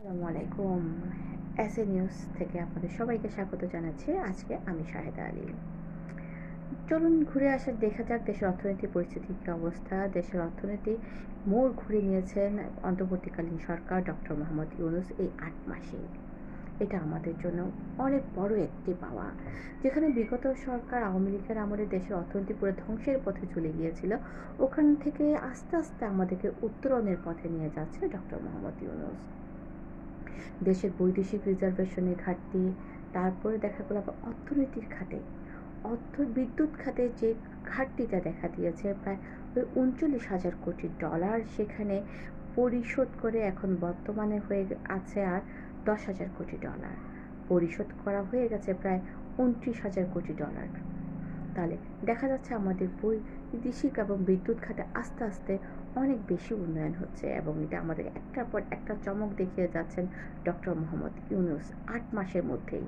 আসসালামু আলাইকুম। S A news থেকে আপনাদের সবাইকে স্বাগত জানাচ্ছি। আজকে আমি শাহেদা আলী। চলুন ঘুরে আসার দেখা যাক দেশের অর্থনৈতিক পরিস্থিতি, কী অবস্থা। দেশের অর্থনীতি মোড় ঘুরে নিয়েছেন অন্তর্বর্তীকালীন সরকার ডক্টর মোহাম্মদ ইউনুস এই আট মাসে। এটা আমাদের জন্য অনেক বড় একটি পাওয়া, যেখানে বিগত সরকার আওয়ামী লীগের আমলে দেশের অর্থনীতি পুরো ধ্বংসের পথে চলে গিয়েছিল। ওখান থেকে আস্তে আস্তে আমাদেরকে উত্তরণের পথে নিয়ে যাচ্ছে ডক্টর মোহাম্মদ ইউনুস। দেশের বৈদেশিক রিজার্ভেশনের ঘাটতি, তারপরে দেখা গেলো আবার অর্থনীতির খাতে। অর্থ, বিদ্যুৎ খাতে যে ঘাটতিটা দেখা দিয়েছে, প্রায় ওই উনচল্লিশ হাজার কোটি ডলার সেখানে পরিশোধ করে এখন বর্তমানে হয়ে আছে আর দশ হাজার কোটি ডলার। পরিশোধ করা হয়ে গেছে প্রায় উনত্রিশ হাজার কোটি ডলার। তাহলে দেখা যাচ্ছে আমাদের বৈদেশিক এবং বিদ্যুৎ খাতে আস্তে আস্তে অনেক বেশি উন্নয়ন হচ্ছে এবং এটা আমাদের একটার পর একটা চমক দেখিয়ে যাচ্ছেন ডক্টর মোহাম্মদ ইউনুস আট মাসের মধ্যেই।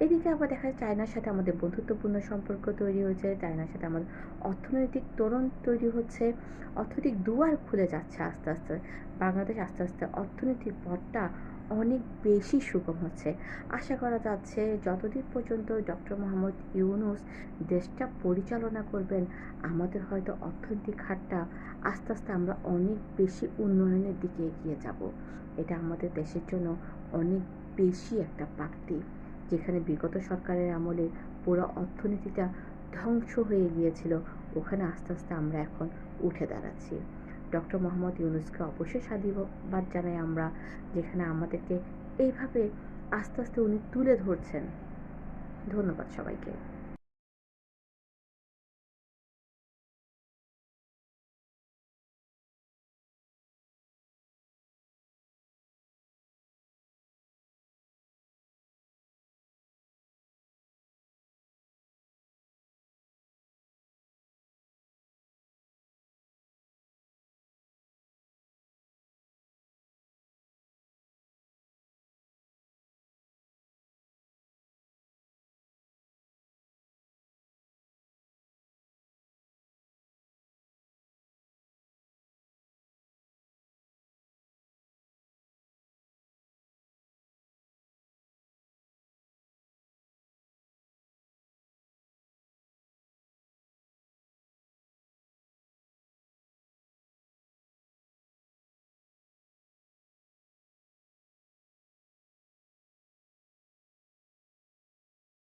এদিকে আবার দেখা যায় চায়নার সাথে আমাদের বন্ধুত্বপূর্ণ সম্পর্ক তৈরি হয়েছে, চায়নার সাথে আমাদের অর্থনৈতিক তরুণ তৈরি হচ্ছে, অর্থনৈতিক দুয়ার খুলে যাচ্ছে আস্তে আস্তে। বাংলাদেশ আস্তে আস্তে অর্থনৈতিক পথটা অনেক বেশি সুগম হচ্ছে। আশা করা যাচ্ছে যতদিন পর্যন্ত ডক্টর মোহাম্মদ ইউনুস দেশটা পরিচালনা করবেন, আমাদের হয়তো অর্থনৈতিক হারটা আস্তে আস্তে আমরা অনেক বেশি উন্নয়নের দিকে এগিয়ে যাব। এটা আমাদের দেশের জন্য অনেক বেশি একটা প্রাপ্তি যেখানে বিগত সরকারের আমলে পুরো অর্থনীতিটা ধ্বংস হয়ে গিয়েছিল, ওখানে আস্তে আস্তে আমরা এখন উঠে দাঁড়াচ্ছি। ডক্টর মোহাম্মদ ইউনুসকে অবশ্যই সাধুবাদ জানাই আমরা, যেখানে আমাদেরকে এইভাবে আস্তে আস্তে উনি তুলে ধরছেন। ধন্যবাদ সবাইকে।